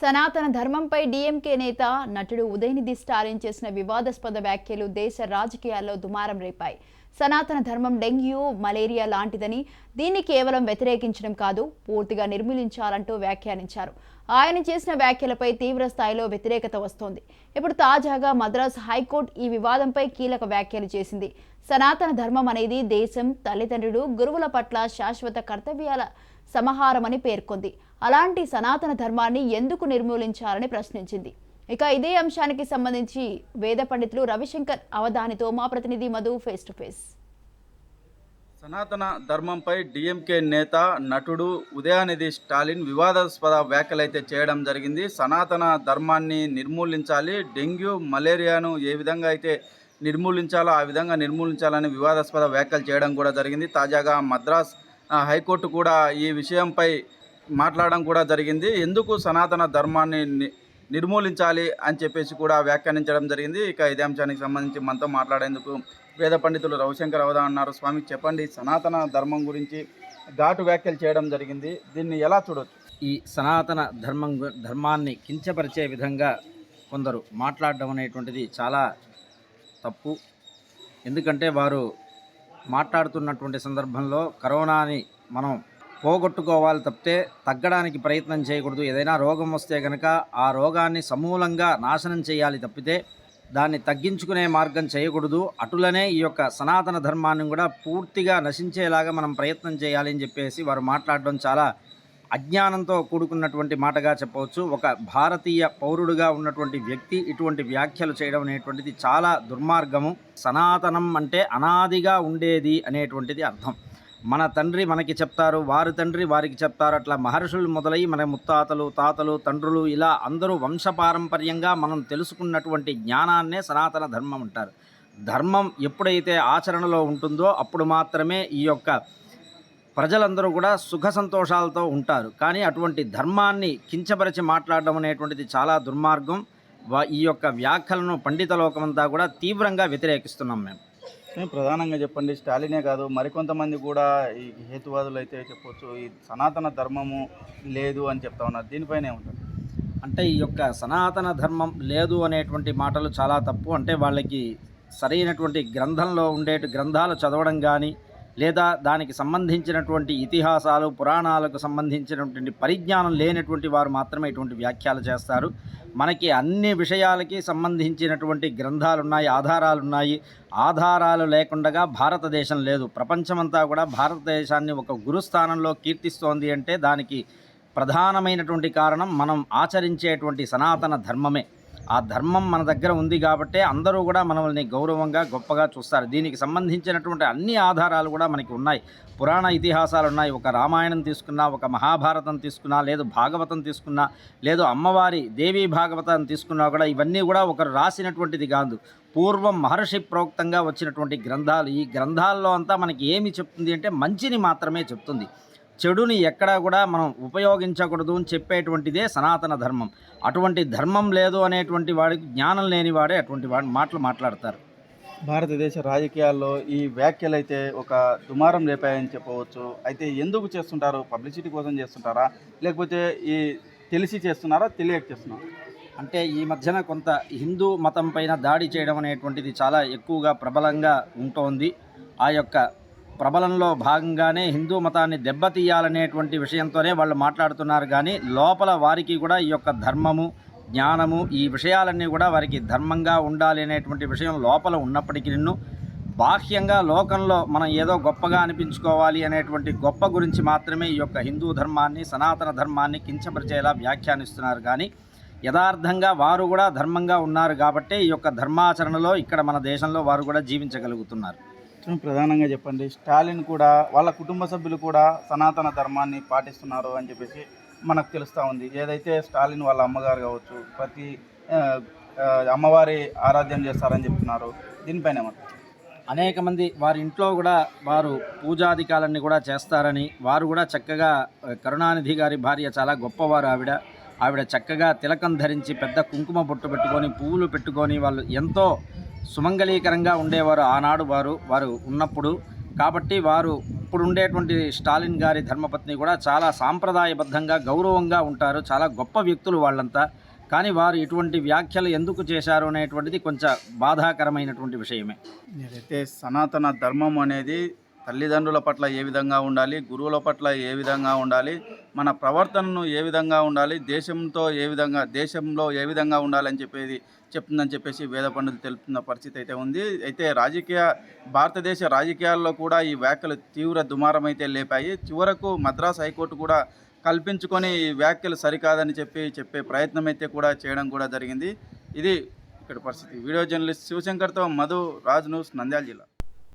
సనాతన ధర్మంపై డీఎంకే నేత నటుడు ఉదయనిధి స్టాలిన్ చేసిన వివాదాస్పద వ్యాఖ్యలు దేశ రాజకీయాల్లో దుమారం రేపాయి. సనాతన ధర్మం డెంగ్యూ మలేరియా లాంటిదని దీన్ని కేవలం వ్యతిరేకించడం కాదు పూర్తిగా నిర్మూలించాలంటూ వ్యాఖ్యానించారు. ఆయన చేసిన వ్యాఖ్యలపై తీవ్ర స్థాయిలో వ్యతిరేకత వస్తోంది. ఇప్పుడు తాజాగా మద్రాస్ హైకోర్టు ఈ వివాదంపై కీలక వ్యాఖ్యలు చేసింది. సనాతన ధర్మం అనేది దేశం తల్లిదండ్రులు గురువుల పట్ల శాశ్వత కర్తవ్యాల సమాహారమని పేర్కొంది. అలాంటి సనాతన ధర్మాన్ని ఎందుకు నిర్మూలించాలని ప్రశ్నించింది. ఇక ఇదే అంశానికి సంబంధించి వేద పండితులు రవిశంకర్ అవధానితో మా ప్రతినిధి మధు ఫేస్ టు ఫేస్. సనాతన ధర్మంపై డిఎంకే నేత నటుడు ఉదయానిధి స్టాలిన్ వివాదాస్పద వ్యాఖ్యలైతే చేయడం జరిగింది. సనాతన ధర్మాన్ని నిర్మూలించాలి డెంగ్యూ మలేరియాను ఏ విధంగా అయితే నిర్మూలించాలో ఆ విధంగా నిర్మూలించాలని వివాదాస్పద వ్యాఖ్యలు చేయడం కూడా జరిగింది. తాజాగా మద్రాస్ హైకోర్టు కూడా ఈ విషయంపై మాట్లాడడం కూడా జరిగింది. ఎందుకు సనాతన ధర్మాన్ని ని- నిర్మూలించాలి అని చెప్పేసి కూడా వ్యాఖ్యానించడం జరిగింది. ఇక ఇదే అంశానికి సంబంధించి మనతో మాట్లాడేందుకు వేద పండితులు రవిశంకర్ అవదా అన్నారు. స్వామి చెప్పండి సనాతన ధర్మం గురించి ఘాటు వ్యాఖ్యలు చేయడం జరిగింది. దీన్ని ఎలా చూడొచ్చు? ఈ సనాతన ధర్మం ధర్మాన్ని కించపరిచే విధంగా కొందరు మాట్లాడడం అనేటువంటిది చాలా తప్పు. ఎందుకంటే వారు మాట్లాడుతున్నటువంటి సందర్భంలో కరోనాని మనం పోగొట్టుకోవాలి తప్పితే తగ్గడానికి ప్రయత్నం చేయకూడదు. ఏదైనా రోగం వస్తే కనుక ఆ రోగాన్ని సమూలంగా నాశనం చేయాలి తప్పితే దాన్ని తగ్గించుకునే మార్గం చేయకూడదు. అటులనే ఈ యొక్క సనాతన ధర్మాన్ని కూడా పూర్తిగా నశించేలాగా మనం ప్రయత్నం చేయాలి అని చెప్పేసి వారు మాట్లాడడం చాలా అజ్ఞానంతో కూడుకున్నటువంటి మాటగా చెప్పవచ్చు. ఒక భారతీయ పౌరుడుగా ఉన్నటువంటి వ్యక్తి ఇటువంటి వ్యాఖ్యలు చేయడం అనేటువంటిది చాలా దుర్మార్గము. సనాతనం అంటే అనాదిగా ఉండేది అనేటువంటిది అర్థం. మన తండ్రి మనకి చెప్తారు వారి తండ్రి వారికి చెప్తారు. అట్లా మహర్షులు మొదలై మన ముత్తాతలు తాతలు తండ్రులు ఇలా అందరూ వంశపారంపర్యంగా మనం తెలుసుకున్నటువంటి జ్ఞానాన్నే సనాతన ధర్మం అంటారు. ధర్మం ఎప్పుడైతే ఆచరణలో ఉంటుందో అప్పుడు మాత్రమే ఈ యొక్క ప్రజలందరూ కూడా సుఖ సంతోషాలతో ఉంటారు. కానీ అటువంటి ధర్మాన్ని కించపరిచి మాట్లాడడం అనేటువంటిది చాలా దుర్మార్గం. ఈ యొక్క వ్యాఖ్యలను పండిత లోకమంతా కూడా తీవ్రంగా వ్యతిరేకిస్తున్నాం మేము. ప్రధానంగా చెప్పండి స్టాలినే కాదు మరికొంతమంది కూడా ఈ హేతువాదులు అయితే చెప్పొచ్చు ఈ సనాతన ధర్మము లేదు అని చెప్తా ఉన్నారు. దీనిపైన ఏముంటుంది అంటే ఈ యొక్క సనాతన ధర్మం లేదు అనేటువంటి మాటలు చాలా తప్పు. అంటే వాళ్ళకి సరైనటువంటి గ్రంథంలో ఉండేటి గ్రంథాలు చదవడం కానీ లేదా దానికి సంబంధించినటువంటి ఇతిహాసాలు పురాణాలకు సంబంధించినటువంటి పరిజ్ఞానం లేనటువంటి వారు మాత్రమే ఇటువంటి వ్యాఖ్యలు చేస్తారు. మనకి అన్ని విషయాలకి సంబంధించినటువంటి గ్రంథాలు ఉన్నాయి ఆధారాలు ఉన్నాయి ఆధారాలు లేకుండా భారతదేశం లేదు. ప్రపంచమంతా కూడా భారతదేశాన్ని ఒక గురుస్థానంలో కీర్తిస్తోంది అంటే దానికి ప్రధానమైనటువంటి కారణం మనం ఆచరించేటువంటి సనాతన ధర్మమే. ఆ ధర్మం మన దగ్గర ఉంది కాబట్టే అందరూ కూడా మనల్ని గౌరవంగా గొప్పగా చూస్తారు. దీనికి సంబంధించినటువంటి అన్ని ఆధారాలు కూడా మనకి ఉన్నాయి. పురాణ ఇతిహాసాలు ఉన్నాయి. ఒక రామాయణం తీసుకున్నా ఒక మహాభారతం తీసుకున్నా లేదు భాగవతం తీసుకున్నా లేదు అమ్మవారి దేవీ భాగవతం తీసుకున్నా కూడా ఇవన్నీ కూడా ఒకరు రాసినటువంటిది కాదు. పూర్వం మహర్షి ప్రోక్తంగా వచ్చినటువంటి గ్రంథాలు. ఈ గ్రంథాల్లో అంతా మనకి ఏమి చెప్తుంది అంటే మంచిని మాత్రమే చెప్తుంది. చెడుని ఎక్కడా కూడా మనం ఉపయోగించకూడదు అని చెప్పేటువంటిదే సనాతన ధర్మం. అటువంటి ధర్మం లేదు అనేటువంటి వాడికి జ్ఞానం లేనివాడే అటువంటి వాడి మాటలు మాట్లాడతారు. భారతదేశ రాజకీయాల్లో ఈ వ్యాఖ్యలు అయితే ఒక దుమారం రేపాయని చెప్పవచ్చు. అయితే ఎందుకు చేస్తుంటారు? పబ్లిసిటీ కోసం చేస్తుంటారా? లేకపోతే ఈ తెలిసి చేస్తున్నారా? తెలియక చేస్తున్నారా? అంటే ఈ మధ్యన కొంత హిందూ మతం పైన దాడి చేయడం అనేటువంటిది చాలా ఎక్కువగా ప్రబలంగా ఉంటోంది. ఆ యొక్క ప్రబలంలో భాగంగానే హిందూ మతాన్ని దెబ్బతీయాలనేటువంటి విషయంతోనే వాళ్ళు మాట్లాడుతున్నారు. కానీ లోపల వారికి కూడా ఈ యొక్క ధర్మము జ్ఞానము ఈ విషయాలన్నీ కూడా వారికి ధర్మంగా ఉండాలి అనేటువంటి విషయం లోపల ఉన్నప్పటికీ బాహ్యంగా లోకంలో మనం ఏదో గొప్పగా అనిపించుకోవాలి అనేటువంటి గొప్ప గురించి మాత్రమే ఈ యొక్క హిందూ ధర్మాన్ని సనాతన ధర్మాన్ని కించపరిచేలా వ్యాఖ్యానిస్తున్నారు. కానీ యథార్థంగా వారు కూడా ధర్మంగా ఉన్నారు కాబట్టి ఈ యొక్క ధర్మాచరణలో ఇక్కడ మన దేశంలో వారు కూడా జీవించగలుగుతున్నారు. సో ప్రధానంగా చెప్పండి. స్టాలిన్ కూడా వాళ్ళ కుటుంబ సభ్యులు కూడా సనాతన ధర్మాన్ని పాటిస్తున్నారు అని చెప్పేసి మనకు తెలుస్తూ ఉంది. ఏదైతే స్టాలిన్ వాళ్ళ అమ్మగారు కావచ్చు ప్రతి అమ్మవారి ఆరాధ్యం చేస్తారని చెప్తున్నారు. దీనిపైన అనేక మంది వారి ఇంట్లో కూడా వారు పూజాధికాలన్నీ కూడా చేస్తారని వారు కూడా చక్కగా కరుణానిధి గారి భార్య చాలా గొప్పవారు ఆవిడ. ఆవిడ చక్కగా తిలకం ధరించి పెద్ద కుంకుమ బొట్టు పెట్టుకొని పువ్వులు పెట్టుకొని వాళ్ళు ఎంతో సుమంగళీకరంగా ఉండేవారు ఆనాడు వారు వారు ఉన్నప్పుడు. కాబట్టి వారు ఇప్పుడు ఉండేటువంటి స్టాలిన్ గారి ధర్మపత్ని కూడా చాలా సాంప్రదాయబద్ధంగా గౌరవంగా ఉంటారు. చాలా గొప్ప వ్యక్తులు వాళ్ళంతా. కానీ వారు ఇటువంటి వ్యాఖ్యలు ఎందుకు చేశారు అనేటువంటిది కొంచెం బాధాకరమైనటువంటి విషయమే. అయితే సనాతన ధర్మం అనేది తల్లిదండ్రుల పట్ల ఏ విధంగా ఉండాలి? గురువుల పట్ల ఏ విధంగా ఉండాలి? మన ప్రవర్తనను ఏ విధంగా ఉండాలి? దేశంతో ఏ విధంగా దేశంలో ఏ విధంగా ఉండాలని చెప్పేది చెప్తుందని చెప్పేసి వేద పండితులు తెలుపుతున్న పరిస్థితి అయితే ఉంది. అయితే రాజకీయ భారతదేశ రాజకీయాల్లో కూడా ఈ వ్యాఖ్యలు తీవ్ర దుమారం అయితే లేపాయి. చివరకు మద్రాస్ హైకోర్టు కూడా కల్పించుకొని ఈ వ్యాఖ్యలు సరికాదని చెప్పి చెప్పే ప్రయత్నం అయితే కూడా చేయడం కూడా జరిగింది. ఇది ఇక్కడ పరిస్థితి. వీడియో జర్నలిస్ట్ శివశంకర్తో మధు రాజ్ న్యూస్ నంద్యాల జిల్లా.